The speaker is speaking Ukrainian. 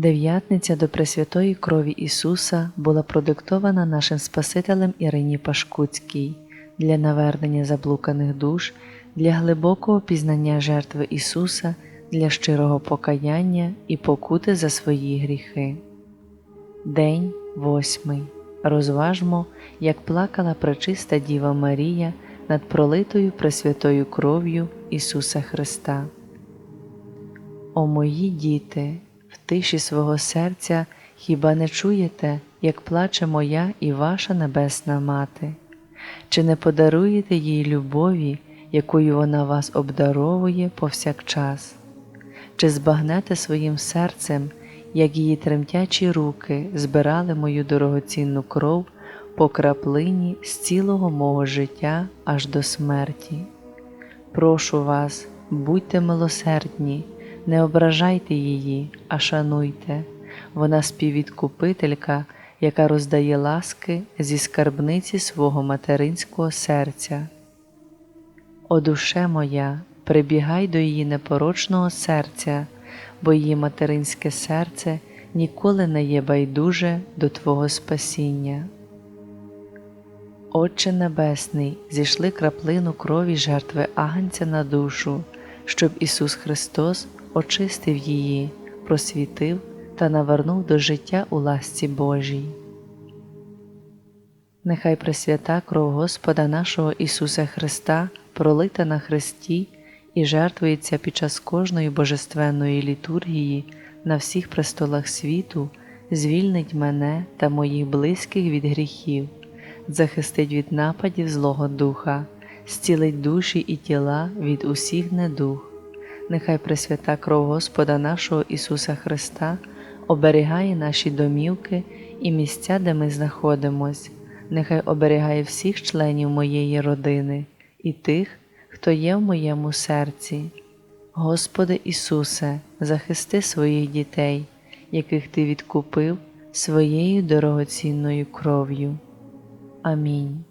Дев'ятниця до Пресвятої крові Ісуса була продиктована нашим Спасителем Ірині Пашкуцькій для навернення заблуканих душ, для глибокого пізнання жертви Ісуса, для щирого покаяння і покути за свої гріхи. День восьмий. Розважмо, як плакала пречиста Діва Марія над пролитою Пресвятою кров'ю Ісуса Христа. О мої діти, тиші свого серця хіба не чуєте, як плаче моя і ваша небесна мати? Чи не подаруєте їй любові, якою вона вас обдаровує повсякчас? Чи збагнете своїм серцем, як її тремтячі руки збирали мою дорогоцінну кров по краплині з цілого мого життя аж до смерті? Прошу вас, будьте милосердні, не ображайте її, а шануйте. Вона співвідкупителька, яка роздає ласки зі скарбниці свого материнського серця. О душе моя, прибігай до її непорочного серця, бо її материнське серце ніколи не є байдуже до Твого спасіння. Отче Небесний, зійшли краплину крові жертви Агнця на душу, щоб Ісус Христос очистив її, просвітив та навернув до життя у ласці Божій. Нехай Пресвята кров Господа нашого Ісуса Христа пролита на Христі і жертвується під час кожної божественної літургії на всіх престолах світу, звільнить мене та моїх близьких від гріхів, захистить від нападів Злого Духа, зцілить душі і тіла від усіх недух. Нехай Пресвята кров Господа нашого Ісуса Христа оберігає наші домівки і місця, де ми знаходимось, нехай оберігає всіх членів моєї родини і тих, хто є в моєму серці. Господи Ісусе, захисти своїх дітей, яких Ти відкупив своєю дорогоцінною кров'ю. Амінь.